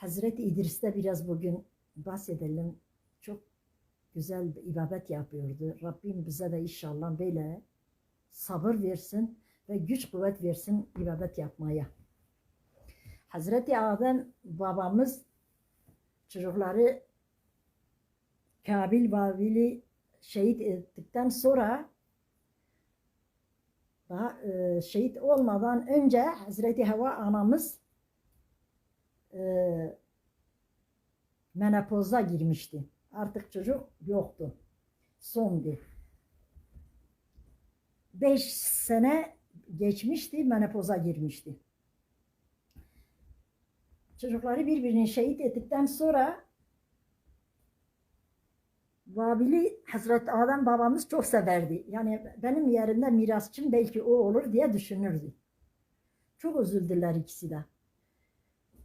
Hazreti İdris'te biraz bugün bahsedelim. Çok güzel bir ibadet yapıyordu. Rabbim bize de inşallah böyle sabır versin ve güç kuvvet versin ibadet yapmaya. Hazreti Adem babamız çocukları Kabil Babil'i şehit ettikten sonra daha e, şehit olmadan önce Hazreti Hava anamız e, menopoza girmişti. Artık çocuk yoktu. Sondu. Beş sene geçmişti, menopoza girmişti. Çocukları birbirini şehit ettikten sonra Babil'i Hazreti Adem babamız çok severdi. Yani benim yerimde mirasçım belki o olur diye düşünürdü. Çok üzüldüler ikisi de.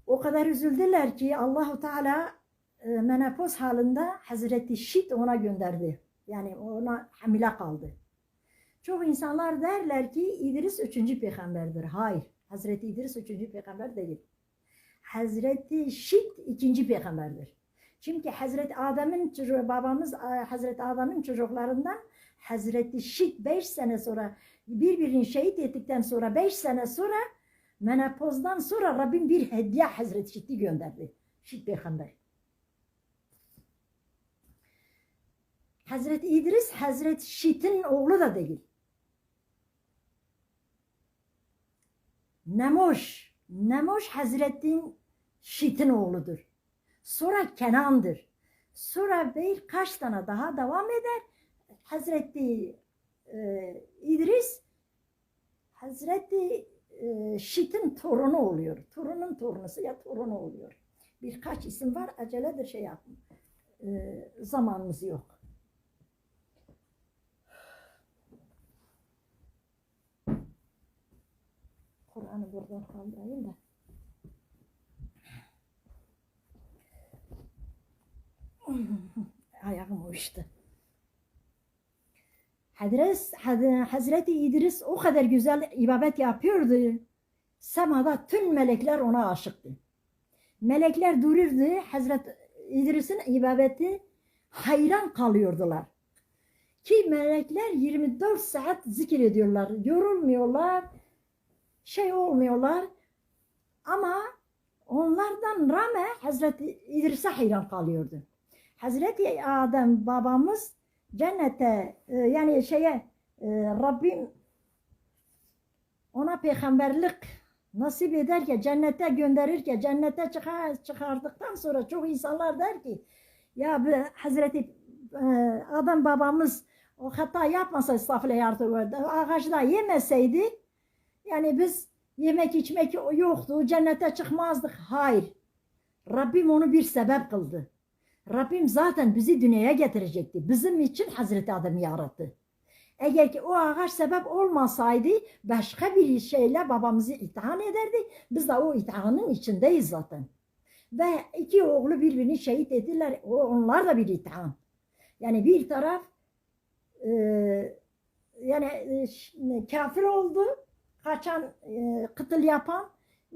O kadar üzüldüler ki Allahu Teala e, menopoz halinde Hazreti Şit ona gönderdi. Yani ona hamile kaldı. Çok insanlar derler ki İdris üçüncü peygamberdir. Hayır. Hazreti İdris üçüncü peygamber değil. Hazreti Şit ikinci peygamberdir. Çünkü Hazreti Adem'in çocuğu, babamız e, Hazreti Adem'in çocuklarından Hazreti Şit 5 sene sonra birbirini şehit ettikten sonra 5 sene sonra menopozdan sonra Rabbim bir hediye Hazreti Şit'i gönderdi. Şit peygamber. Hazreti İdris Hazreti Şit'in oğlu da değil. Nemoş, Nemoş Hazreti Şit'in oğludur. Sonra Kenan'dır. Sonra birkaç tane daha devam eder. Hazreti e, İdris Hazreti e, Şit'in torunu oluyor. Torunun torunusu ya torunu oluyor. Birkaç isim var. Aceledir şey yapın. E, zamanımız yok. Kur'an'ı buradan kaldırayım da. Ayağım uyuştu. Hazreti, Hazreti İdris o kadar güzel ibadet yapıyordu. Semada tüm melekler ona aşıktı. Melekler dururdu. Hazreti İdris'in ibadeti hayran kalıyordular. Ki melekler 24 saat zikir ediyorlar. Yorulmuyorlar. Şey olmuyorlar. Ama onlardan rağmen Hazreti İdris'e hayran kalıyordu. Hazreti Adem babamız cennete e, yani şeye e, Rabbim ona peygamberlik nasip eder ki cennete gönderir ki cennete çıkar, çıkardıktan sonra çok insanlar der ki ya bu Hazreti e, Adem babamız o hata yapmasa estağfurullah yardım ağaçta yemeseydi yani biz yemek içmek yoktu cennete çıkmazdık. Hayır. Rabbim onu bir sebep kıldı. Rabbim zaten bizi dünyaya getirecekti. Bizim için Hazreti Adem'i yarattı. Eğer ki o ağaç sebep olmasaydı başka bir şeyle babamızı itham ederdi. Biz de o ithamın içindeyiz zaten. Ve iki oğlu birbirini şehit ettiler. Onlar da bir itham. Yani bir taraf e, yani e, kafir oldu. Kaçan, e, kıtıl yapan.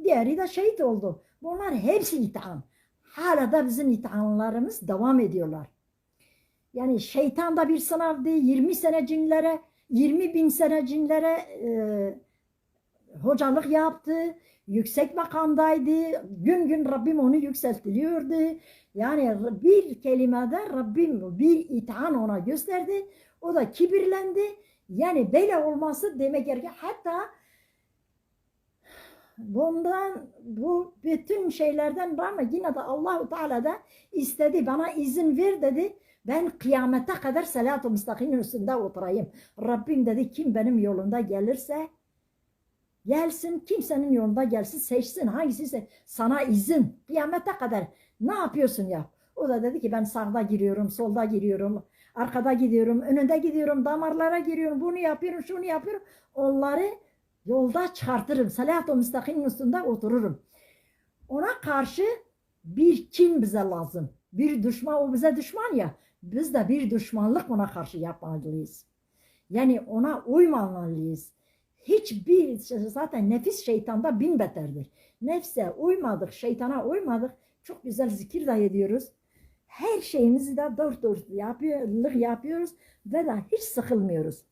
Diğeri de şehit oldu. Bunlar hepsi itham hala da bizim ithamlarımız devam ediyorlar. Yani şeytan da bir sınavdı. 20 sene cinlere, 20 bin sene cinlere e, hocalık yaptı. Yüksek makamdaydı. Gün gün Rabbim onu yükseltiliyordu. Yani bir kelimede Rabbim bir itham ona gösterdi. O da kibirlendi. Yani böyle olması demek ki hatta bundan bu bütün şeylerden ama yine de Allahu Teala da istedi bana izin ver dedi. Ben kıyamete kadar salat-ı üstünde oturayım. Rabbim dedi kim benim yolunda gelirse gelsin kimsenin yolunda gelsin seçsin hangisi sana izin kıyamete kadar ne yapıyorsun ya? O da dedi ki ben sağda giriyorum, solda giriyorum, arkada gidiyorum, önünde gidiyorum, damarlara giriyorum, bunu yapıyorum, şunu yapıyorum. Onları Yolda çıkartırım. Salat-ı müstakimin üstünde otururum. Ona karşı bir kim bize lazım. Bir düşman o bize düşman ya. Biz de bir düşmanlık ona karşı yapmalıyız. Yani ona uymamalıyız. Hiçbir zaten nefis şeytanda bin beterdir. Nefse uymadık, şeytana uymadık. Çok güzel zikir de ediyoruz. Her şeyimizi de dört dört yapıyor, yapıyoruz ve de hiç sıkılmıyoruz.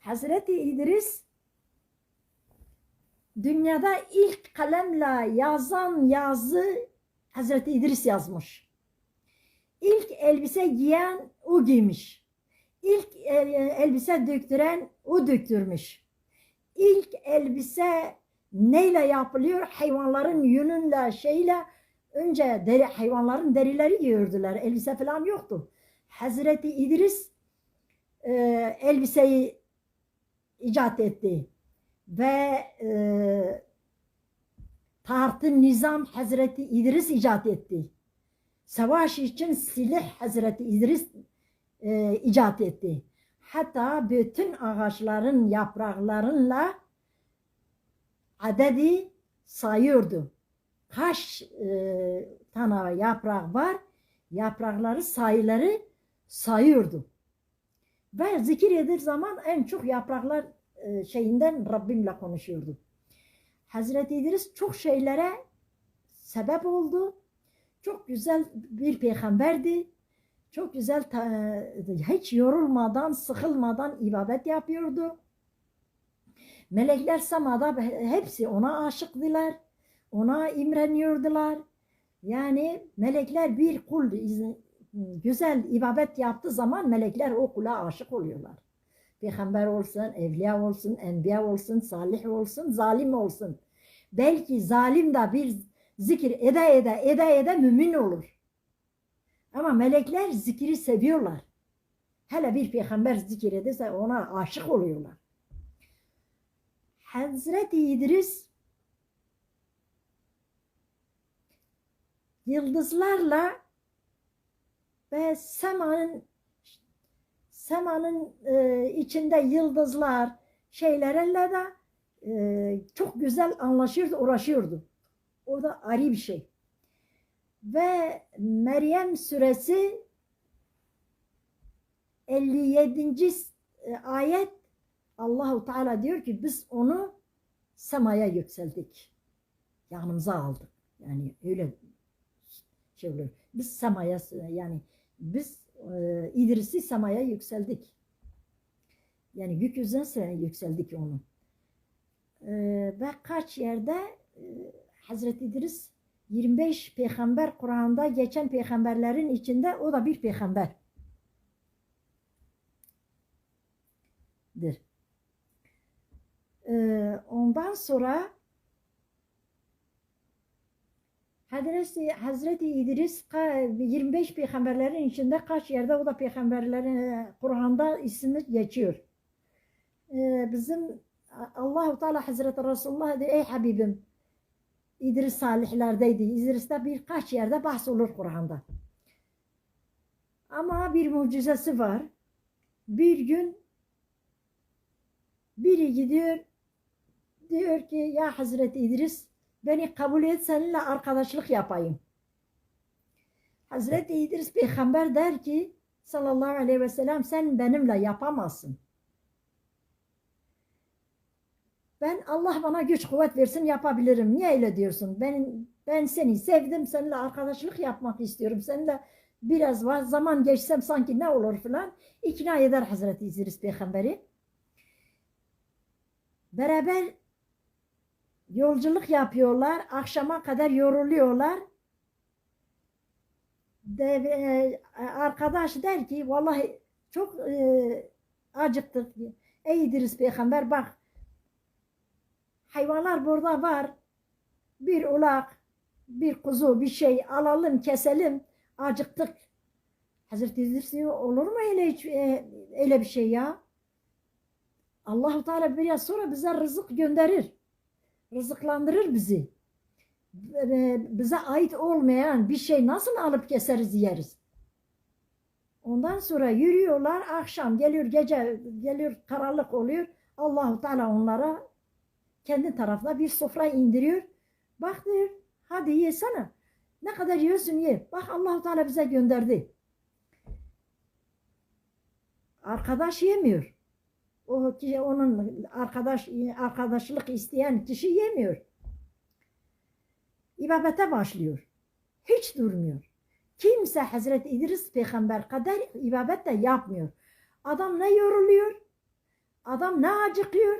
Hazreti İdris dünyada ilk kalemle yazan yazı Hazreti İdris yazmış. İlk elbise giyen o giymiş. İlk el- elbise döktüren o döktürmüş. İlk elbise neyle yapılıyor? Hayvanların yününle şeyle önce deri, hayvanların derileri giyiyordular. Elbise falan yoktu. Hazreti İdris e, elbiseyi icat etti. Ve e, tartı nizam Hazreti İdris icat etti. Savaş için silah Hazreti İdris e, icat etti. Hatta bütün ağaçların yapraklarıyla adedi sayıyordu. Kaç e, tane yaprak var, yaprakları sayıları sayıyordu. Ve zikir edir zaman en çok yapraklar şeyinden Rabbimle konuşuyordu. Hazreti İdris çok şeylere sebep oldu. Çok güzel bir peygamberdi. Çok güzel hiç yorulmadan, sıkılmadan ibadet yapıyordu. Melekler semada hepsi ona aşıktılar. Ona imreniyordular. Yani melekler bir kul güzel ibadet yaptığı zaman melekler o kula aşık oluyorlar. Peygamber olsun, evliya olsun, enbiya olsun, salih olsun, zalim olsun. Belki zalim de bir zikir ede ede ede ede mümin olur. Ama melekler zikri seviyorlar. Hele bir peygamber zikir ederse ona aşık oluyorlar. Hazreti İdris yıldızlarla ve semanın semanın e, içinde yıldızlar şeylerle de e, çok güzel anlaşıyordu, uğraşıyordu. O da ayrı bir şey. Ve Meryem suresi 57. ayet Allahu Teala diyor ki biz onu semaya yükseldik. Yanımıza aldık. Yani öyle şey oluyor. Biz semaya yani biz e, İdris'i semaya yükseldik. Yani gökyüzüne yükseldik onu. E, ve kaç yerde e, Hazreti İdris 25 peygamber Kur'an'da geçen peygamberlerin içinde o da bir peygamber. dir. Ee, ondan sonra Hazreti, Hazreti İdris ka- 25 peygamberlerin içinde kaç yerde o da peygamberlerin e, Kur'an'da ismi geçiyor. Ee, bizim Allahu Teala Hazreti Resulullah diyor ey Habibim İdris salihlerdeydi. İdris'te birkaç yerde bahsolur Kur'an'da. Ama bir mucizesi var. Bir gün biri gidiyor diyor ki ya Hazreti İdris beni kabul et seninle arkadaşlık yapayım. Hazreti İdris peygamber der ki sallallahu aleyhi ve sellem sen benimle yapamazsın. Ben Allah bana güç kuvvet versin yapabilirim. Niye öyle diyorsun? Ben ben seni sevdim, seninle arkadaşlık yapmak istiyorum. Seninle biraz var zaman geçsem sanki ne olur falan. İkna eder Hazreti İdris peygamberi. Beraber yolculuk yapıyorlar. Akşama kadar yoruluyorlar. De, e, arkadaş der ki vallahi çok e, acıktık. Ey İdris peygamber bak hayvanlar burada var. Bir ulak, bir kuzu, bir şey alalım, keselim. Acıktık. Hazreti İdris diyor, olur mu öyle, hiç, e, öyle bir şey ya? Allahu Teala biraz sonra bize rızık gönderir. Rızıklandırır bizi. E, Bize ait olmayan bir şey nasıl alıp keseriz yeriz? Ondan sonra yürüyorlar. Akşam geliyor gece geliyor karanlık oluyor. Allahu Teala onlara kendi tarafına bir sofra indiriyor. Bak diyor hadi yesene. Ne kadar yiyorsun ye. Bak Allahu Teala bize gönderdi. Arkadaş yemiyor. O kişi onun arkadaş arkadaşlık isteyen kişi yemiyor. ibadete başlıyor. Hiç durmuyor. Kimse Hazreti İdris peygamber kadar ibadet de yapmıyor. Adam ne yoruluyor, adam ne acıkıyor,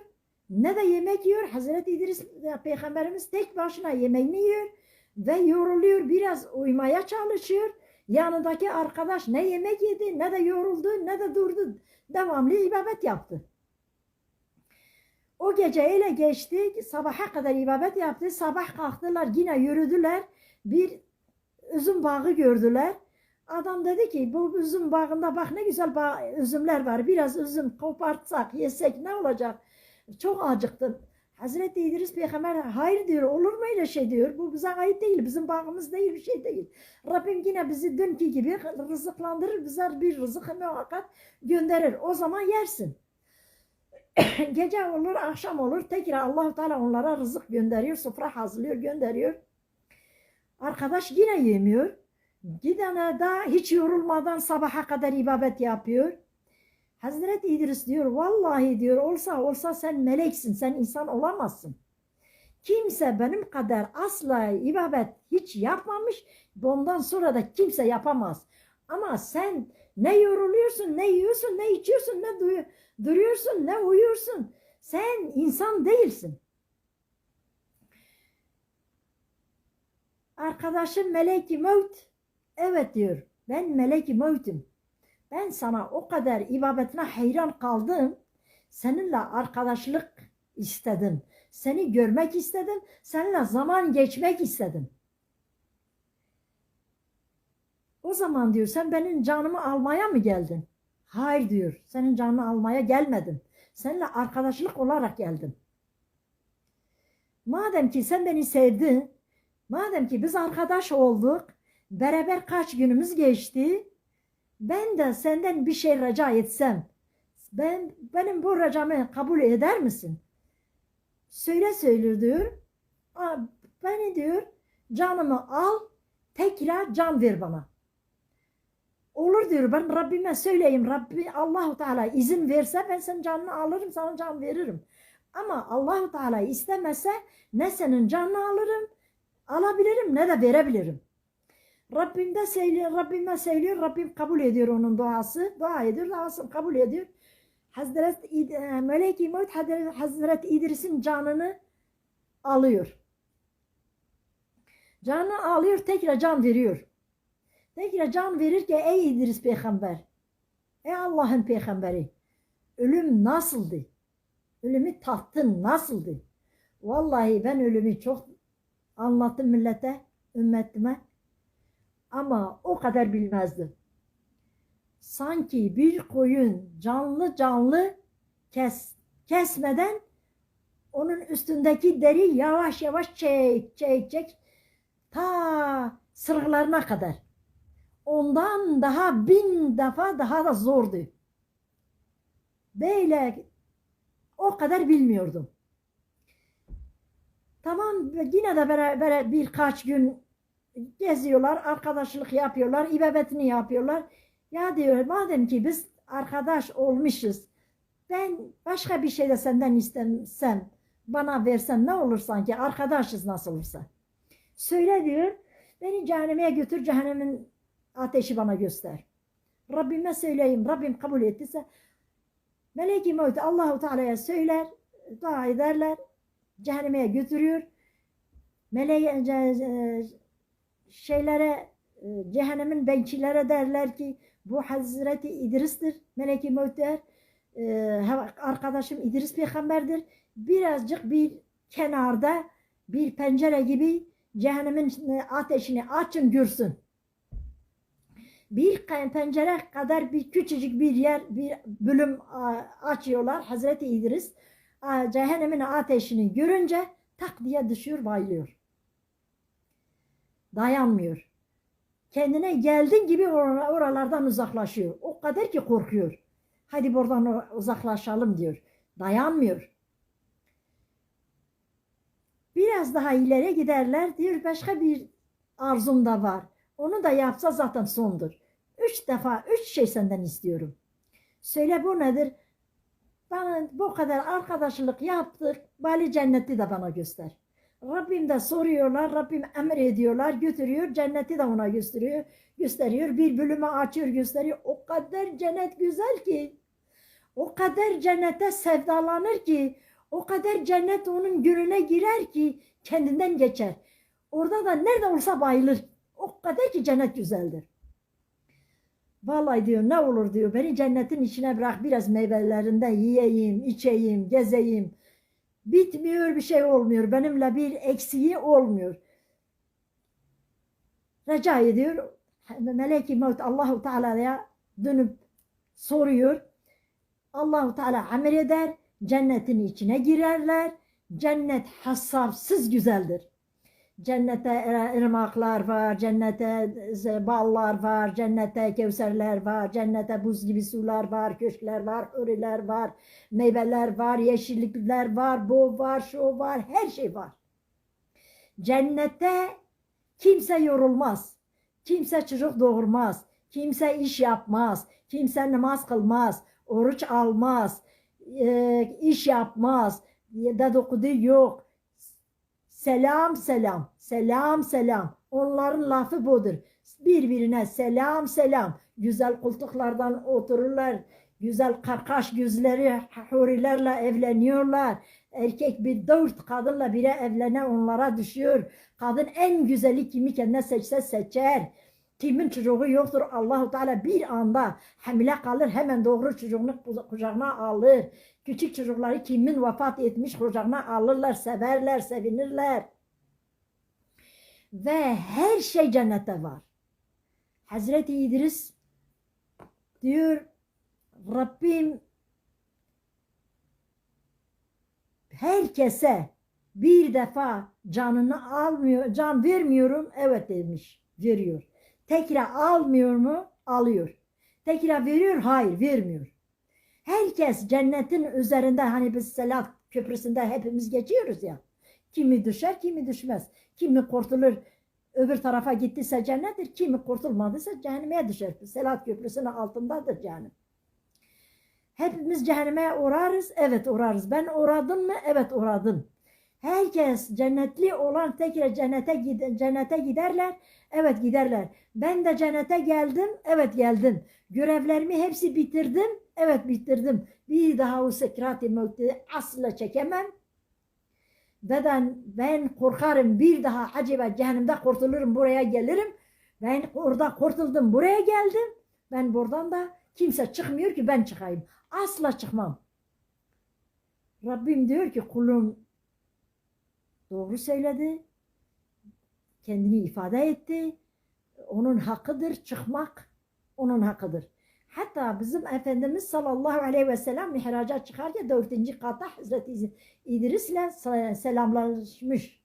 ne de yemek yiyor. Hazreti İdris peygamberimiz tek başına yemeğini yiyor ve yoruluyor. Biraz uyumaya çalışıyor. Yanındaki arkadaş ne yemek yedi, ne de yoruldu, ne de durdu. Devamlı ibadet yaptı. O gece öyle geçti, sabaha kadar ibadet yaptı. Sabah kalktılar, yine yürüdüler. Bir üzüm bağı gördüler. Adam dedi ki bu üzüm bağında bak ne güzel bağ, üzümler var. Biraz üzüm kopartsak, yesek ne olacak? Çok acıktım. Hazreti İdris Peygamber hayır diyor olur mu öyle şey diyor. Bu bize ait değil. Bizim bağımız değil bir şey değil. Rabbim yine bizi dünkü gibi rızıklandırır. Bize bir rızık muhakkak gönderir. O zaman yersin. Gece olur, akşam olur. Tekrar allah Teala onlara rızık gönderiyor. Sofra hazırlıyor, gönderiyor. Arkadaş yine yemiyor. Gidene daha hiç yorulmadan sabaha kadar ibadet yapıyor. Hazreti İdris diyor vallahi diyor olsa olsa sen meleksin sen insan olamazsın. Kimse benim kadar asla ibadet hiç yapmamış bundan sonra da kimse yapamaz. Ama sen ne yoruluyorsun ne yiyorsun ne içiyorsun ne duyu- duruyorsun ne uyuyorsun. Sen insan değilsin. Arkadaşım melek-i mevt evet diyor ben melek-i mevtim. Ben sana o kadar ibadetine hayran kaldım. Seninle arkadaşlık istedim. Seni görmek istedim. Seninle zaman geçmek istedim. O zaman diyor sen benim canımı almaya mı geldin? Hayır diyor. Senin canını almaya gelmedim. Seninle arkadaşlık olarak geldim. Madem ki sen beni sevdin, madem ki biz arkadaş olduk, beraber kaç günümüz geçti, ben de senden bir şey rica etsem, ben benim bu ricamı kabul eder misin? Söyle söylüyor diyor. "Aa, Beni diyor canımı al, tekrar can ver bana. Olur diyor ben Rabbime söyleyeyim. Rabbi Allahu Teala izin verse ben senin canını alırım sana can veririm. Ama Allahu Teala istemese ne senin canını alırım, alabilirim ne de verebilirim. Rabbim de söylüyor, Rabbime söylüyor, Rabbim kabul ediyor onun duası. Dua ediyor, duasını kabul ediyor. Hazreti İd- e, Melek-i Mevt Hazreti İdris'in canını alıyor. Canını alıyor, tekrar can veriyor. Tekrar can verir ki ey İdris peygamber, ey Allah'ın peygamberi, ölüm nasıldı? Ölümü tattın nasıldı? Vallahi ben ölümü çok anlattım millete, ümmetime. Ama o kadar bilmezdim. Sanki bir koyun canlı canlı kes, kesmeden onun üstündeki deri yavaş yavaş çek çek çek ta sırıklarına kadar. Ondan daha bin defa daha da zordu. Böyle o kadar bilmiyordum. Tamam yine de beraber birkaç gün geziyorlar, arkadaşlık yapıyorlar, ibadetini yapıyorlar. Ya diyor madem ki biz arkadaş olmuşuz, ben başka bir şey de senden istemsem, bana versen ne olur sanki arkadaşız nasıl olursa. Söyle diyor, beni cehenneme götür, cehennemin ateşi bana göster. Rabbime söyleyeyim, Rabbim kabul ettiyse, Melek-i Mevt Allahu Teala'ya söyler, dua ederler, cehenneme götürüyor. Meleğe, şeylere e, cehennemin bekçilere derler ki bu Hazreti İdris'tir. Melek-i Mevt der. E, arkadaşım İdris peygamberdir. Birazcık bir kenarda bir pencere gibi cehennemin e, ateşini açın görsün. Bir pencere kadar bir küçücük bir yer, bir bölüm açıyorlar. Hazreti İdris cehennemin ateşini görünce tak diye düşüyor, bayılıyor dayanmıyor. Kendine geldin gibi or- oralardan uzaklaşıyor. O kadar ki korkuyor. Hadi buradan uzaklaşalım diyor. Dayanmıyor. Biraz daha ileri giderler diyor başka bir arzum da var. Onu da yapsa zaten sondur. Üç defa üç şey senden istiyorum. Söyle bu nedir? Bana bu kadar arkadaşlık yaptık. Bali cenneti de bana göster. Rabbim de soruyorlar, Rabbim emrediyorlar, götürüyor, cenneti de ona gösteriyor, gösteriyor, bir bölümü açıyor, gösteriyor. O kadar cennet güzel ki, o kadar cennete sevdalanır ki, o kadar cennet onun gönlüne girer ki kendinden geçer. Orada da nerede olsa bayılır. O kadar ki cennet güzeldir. Vallahi diyor ne olur diyor beni cennetin içine bırak biraz meyvelerinden yiyeyim, içeyim, gezeyim. Bitmiyor bir şey olmuyor. Benimle bir eksiği olmuyor. Rica ediyor. Melek-i Mevt Allahu Teala'ya dönüp soruyor. Allahu Teala emreder. Cennetin içine girerler. Cennet hesapsız güzeldir. Cennete e, ırmaklar var, cennete e, ballar var, cennete kevserler var, cennete buz gibi sular var, köşkler var, huriler var, meyveler var, yeşillikler var, bu var, şu var, her şey var. Cennette kimse yorulmaz, kimse çocuk doğurmaz, kimse iş yapmaz, kimse namaz kılmaz, oruç almaz, e, iş yapmaz, dedikodu yok, Selam selam, selam selam. Onların lafı budur. Birbirine selam selam. Güzel koltuklardan otururlar. Güzel karkaş gözleri hurilerle evleniyorlar. Erkek bir dört kadınla bire evlenen onlara düşüyor. Kadın en güzeli kimi kendine seçse seçer. Kimin çocuğu yoktur Allahu Teala bir anda hamile kalır hemen doğru çocuğunu kucağına alır. Küçük çocukları kimin vefat etmiş kucağına alırlar, severler, sevinirler. Ve her şey cennette var. Hazreti İdris diyor Rabbim herkese bir defa canını almıyor, can vermiyorum. Evet demiş, veriyor. Tekrar almıyor mu? Alıyor. Tekrar veriyor? Hayır, vermiyor. Herkes cennetin üzerinde hani biz Selat Köprüsü'nde hepimiz geçiyoruz ya. Kimi düşer, kimi düşmez. Kimi kurtulur, öbür tarafa gittiyse cennettir. Kimi kurtulmadıysa cehenneme düşer. Selat Köprüsü'nün altındadır cehennem. Hepimiz cehenneme uğrarız. Evet uğrarız. Ben uğradım mı? Evet uğradım. Herkes cennetli olan tekrar cennete, cennete giderler. Evet giderler. Ben de cennete geldim. Evet geldim. Görevlerimi hepsi bitirdim. Evet bitirdim. Bir daha o sekrat-ı mevti asla çekemem. Ve ben, ben korkarım bir daha acaba cehennemde kurtulurum buraya gelirim. Ben orada kurtuldum buraya geldim. Ben buradan da kimse çıkmıyor ki ben çıkayım. Asla çıkmam. Rabbim diyor ki kulum doğru söyledi. Kendini ifade etti. Onun hakkıdır çıkmak. Onun hakkıdır. Hatta bizim Efendimiz sallallahu aleyhi ve sellem mihraca çıkarken dördüncü kata Hazreti İdris'le selamlaşmış.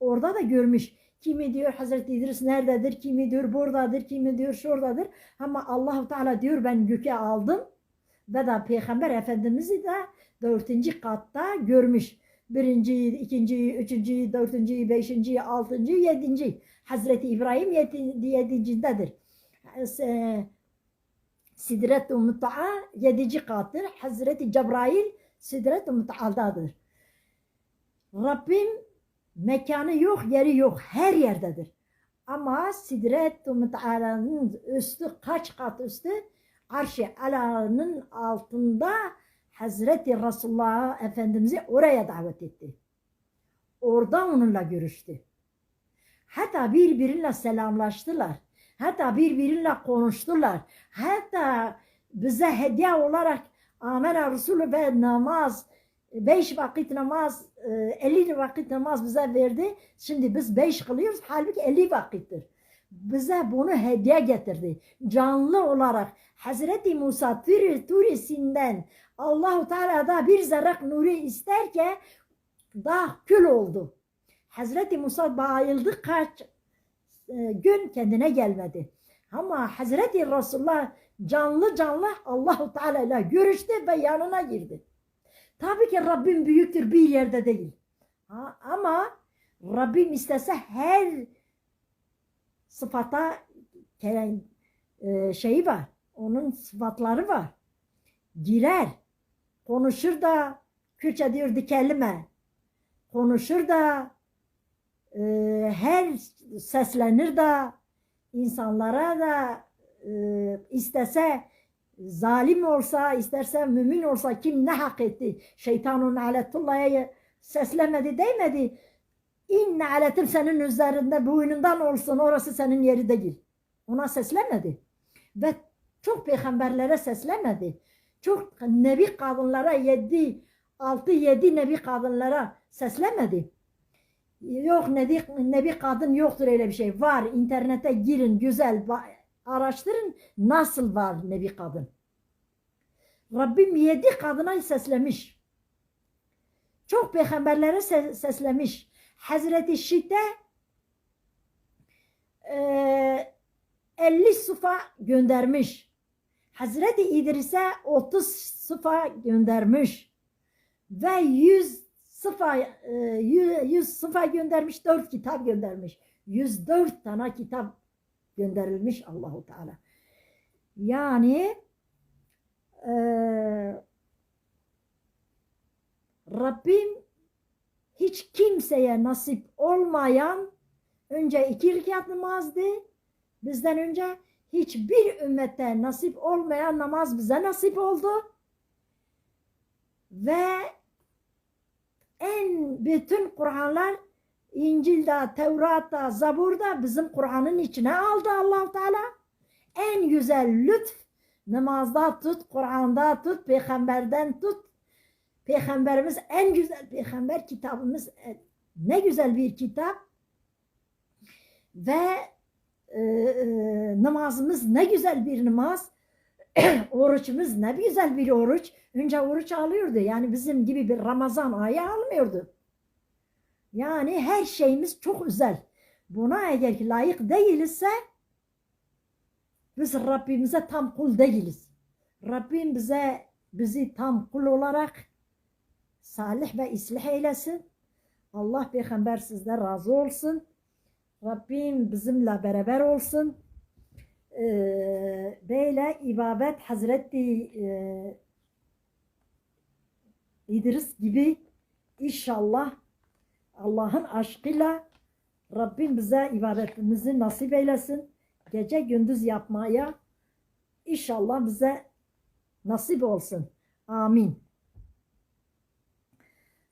Orada da görmüş. Kimi diyor Hazreti İdris nerededir, kimi diyor buradadır, kimi diyor şuradadır. Ama Allahu Teala diyor ben göke aldım ve da Peygamber Efendimiz'i de dördüncü katta görmüş. Birinci, ikinci, üçüncü, dördüncü, beşinci, altıncı, yedinci. Hazreti İbrahim yedi, yedincindedir. Sidret-i Muta'a yedinci kattır. Hazreti Cebrail Sidret-i Muta'dadır. Rabbim mekanı yok, yeri yok. Her yerdedir. Ama Sidret-i Muta'nın üstü kaç kat üstü? Arş-ı Ala'nın altında Hazreti Resulullah Efendimiz'i oraya davet etti. Orada onunla görüştü. Hatta birbiriyle selamlaştılar. Hatta birbiriyle konuştular. Hatta bize hediye olarak Amena Resulü ve namaz, beş vakit namaz, e, elli vakit namaz bize verdi. Şimdi biz beş kılıyoruz. Halbuki elli vakittir. Bize bunu hediye getirdi. Canlı olarak Hazreti Musa Turi, Turisinden Allahu Teala'da bir zerrak nuru isterken daha kül oldu. Hazreti Musa bayıldı kaç e, gün kendine gelmedi. Ama Hazreti Resulullah canlı canlı Allahu Teala ile görüştü ve yanına girdi. Tabii ki Rabbim büyüktür bir yerde değil. Ha, ama Rabbim istese her sıfata e, şeyi var. Onun sıfatları var. Girer. Konuşur da Kürtçe diyor dikelime. Konuşur da e, her seslenir de insanlara da e, istese zalim olsa, isterse mümin olsa kim ne hak etti? Şeytanun aletullah'a seslemedi, değmedi. İnne aletim senin üzerinde boynundan olsun, orası senin yeri değil. Ona seslemedi. Ve çok peygamberlere seslemedi. Çok nebi kadınlara yedi, altı yedi nebi kadınlara seslemedi. Yok nebi, nebi kadın yoktur öyle bir şey. Var internete girin güzel araştırın nasıl var nebi kadın. Rabbim yedi kadına seslemiş. Çok peygamberlere se- seslemiş. Hazreti Şite eee 50 sıfa göndermiş. Hazreti İdris'e 30 sıfa göndermiş. Ve 100 sıfa, e, 100 sıfa göndermiş, 4 kitap göndermiş. 104 tane kitap gönderilmiş Allahu Teala. Yani e, Rabbim hiç kimseye nasip olmayan önce iki rekat namazdı. Bizden önce hiçbir ümmete nasip olmayan namaz bize nasip oldu. Ve en bütün Kur'anlar İncil'de, Tevrat'ta, Zabur'da bizim Kur'an'ın içine aldı allah Teala. En güzel lütf namazda tut, Kur'an'da tut, peygamberden tut. Peygamberimiz en güzel peygamber kitabımız e, ne güzel bir kitap. Ve e, e, namazımız ne güzel bir namaz. Oruçumuz ne güzel bir oruç. Önce oruç alıyordu. Yani bizim gibi bir Ramazan ayı almıyordu. Yani her şeyimiz çok özel. Buna eğer layık değilse biz Rabbimize tam kul değiliz. Rabbim bize bizi tam kul olarak salih ve islah eylesin. Allah peygamber sizden razı olsun. Rabbim bizimle beraber olsun. Ee, böyle ibadet Hazreti e, İdris gibi inşallah Allah'ın aşkıyla Rabbim bize ibadetimizi nasip eylesin. Gece gündüz yapmaya inşallah bize nasip olsun. Amin.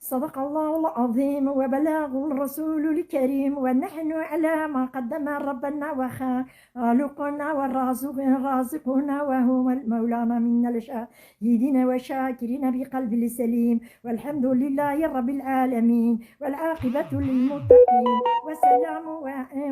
صدق الله العظيم وبلاغ الرسول الكريم ونحن على ما قدم ربنا وخالقنا والرازقنا وهو المولانا من الشاهدين والشاكرين بقلب السليم والحمد لله رب العالمين والعاقبة للمتقين والسلام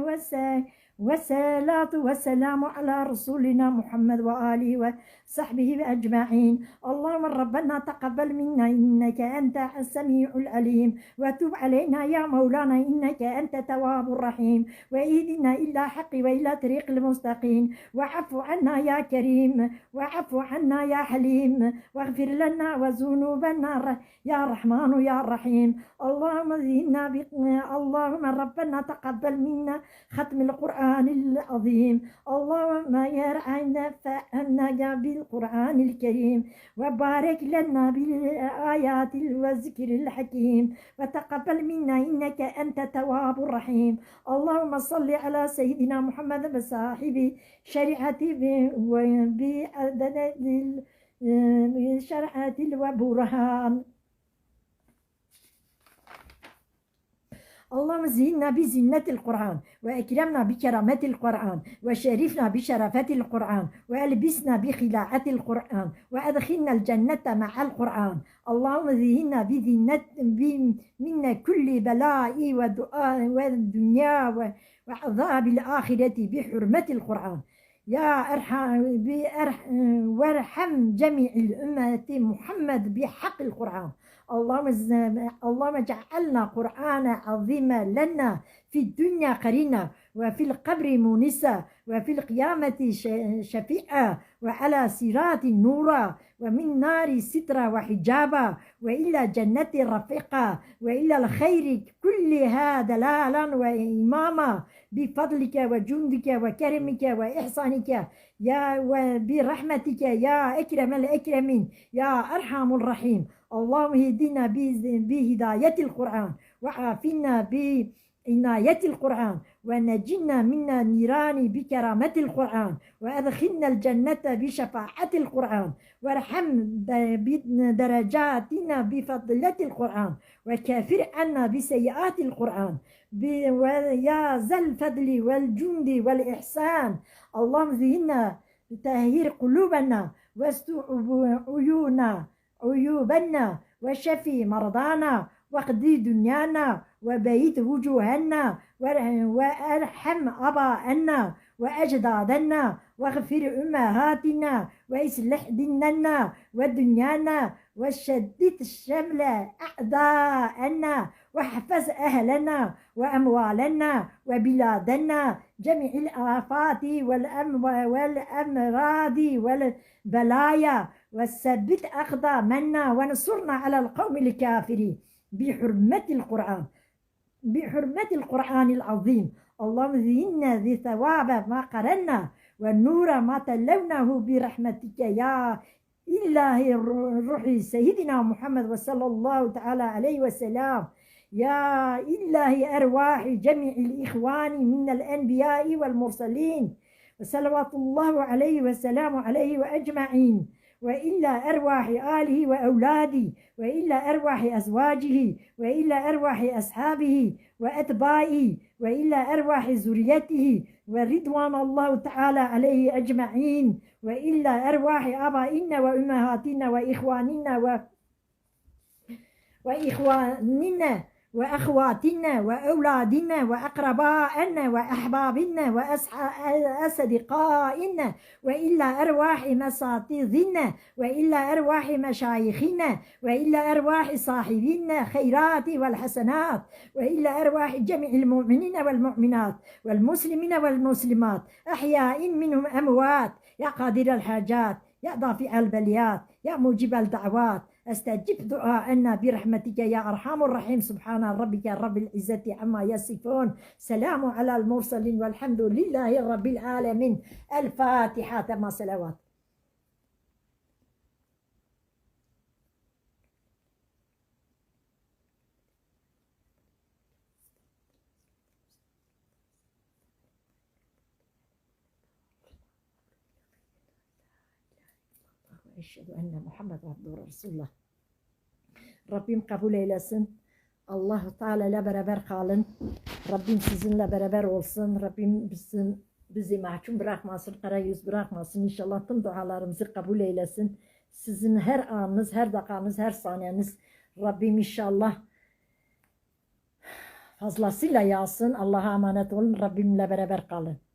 والسلام والصلاة والسلام على رسولنا محمد وآله وصحبه أجمعين. اللهم ربنا تقبل منا إنك أنت السميع العليم. وتب علينا يا مولانا إنك أنت تواب الرحيم. وإهدنا إلى حق وإلى طريق المستقيم. وعفو عنا يا كريم. وعفو عنا يا حليم. واغفر لنا وذنوبنا يا رحمن يا رحيم. اللهم زدنا اللهم ربنا تقبل منا ختم القرآن العظيم. اللهم يرعنا فأنا بالقرآن الكريم وبارك لنا بالآيات والذكر الحكيم. وتقبل منا إنك أنت تواب الرحيم. اللهم صل على سيدنا محمد بصاحب شريعة وبعدد شرعة وبرهان اللهم زينا بزينة القرآن وأكرمنا بكرامة القرآن وشرفنا بشرفة القرآن وألبسنا بخلاعة القرآن وأدخلنا الجنة مع القرآن. اللهم زينا بزينة منا كل بلاء ودعاء والدنيا وعذاب الآخرة بحرمة القرآن. يا أرحم وارحم جميع الأمة محمد بحق القرآن. اللهم اللهم اجعلنا قرآنا عظيما لنا في الدنيا قرينا وفي القبر مونسا وفي القيامة شفيعا وعلى صراط نورا ومن نار سترا وحجابا وإلى جنة رفيقا وإلى الخير كلها دلالا وإماما بفضلك وجندك وكرمك وإحسانك يا وبرحمتك يا أكرم الأكرمين يا أرحم الرحيم. اللهم اهدنا بهداية القرآن وعافنا عناية القرآن ونجنا من نيران بكرامة القرآن وأدخلنا الجنة بشفاعة القرآن وارحم درجاتنا بفضلة القرآن وكافر عنا بسيئات القرآن ويا ذا الفضل والجند والإحسان. اللهم زينا بتهير قلوبنا واستر عيونا عيوبنا وشفي مرضانا واقضي دنيانا وبيت وجوهنا وار- وارحم اباءنا واجدادنا واغفر أمهاتنا وأصلح ديننا ودنيانا وشدد شمل أعداءنا واحفظ أهلنا وأموالنا وبلادنا جميع الآفات والأم والأمراض والبلايا وثبت اقدامنا وانصرنا على القوم الكافرين بحرمة القرآن بحرمة القرآن العظيم. اللهم زينا ذي ثواب ما قرنا والنور ما تلوناه برحمتك يا إله الروح سيدنا محمد وصلى الله تعالى عليه وسلم. يا إله أرواح جميع الإخوان من الأنبياء والمرسلين. وصلوات الله عليه وسلام عليه وأجمعين. وإلا أرواح آله وأولاده وإلا أرواح أزواجه وإلا أرواح أصحابه وأتباعه وإلا أرواح ذريته ورضوان الله تعالى عليه أجمعين وإلا أرواح آبائنا وأمهاتنا وإخواننا و... وإخواننا وأخواتنا وأولادنا وأقربائنا وأحبابنا وأصدقائنا وإلا أرواح مساتذنا وإلا أرواح مشايخنا وإلا أرواح صاحبينا خيرات والحسنات وإلا أرواح جميع المؤمنين والمؤمنات والمسلمين والمسلمات. أحياء منهم أموات يا قادر الحاجات يا دافع البليات يا موجب الدعوات استجب دعاءنا برحمتك يا أرحم الرحيم. سبحان ربك رب العزة عما يصفون. سلام على المرسلين والحمد لله رب العالمين. الفاتحة تم صلوات Eşhedü enne Muhammed abduhu Resulullah. Rabbim kabul eylesin. allah Teala ile beraber kalın. Rabbim sizinle beraber olsun. Rabbim bizim, bizi mahkum bırakmasın, kara yüz bırakmasın. İnşallah tüm dualarımızı kabul eylesin. Sizin her anınız, her dakikanız, her saniyeniz Rabbim inşallah fazlasıyla yazsın. Allah'a emanet olun. Rabbimle beraber kalın.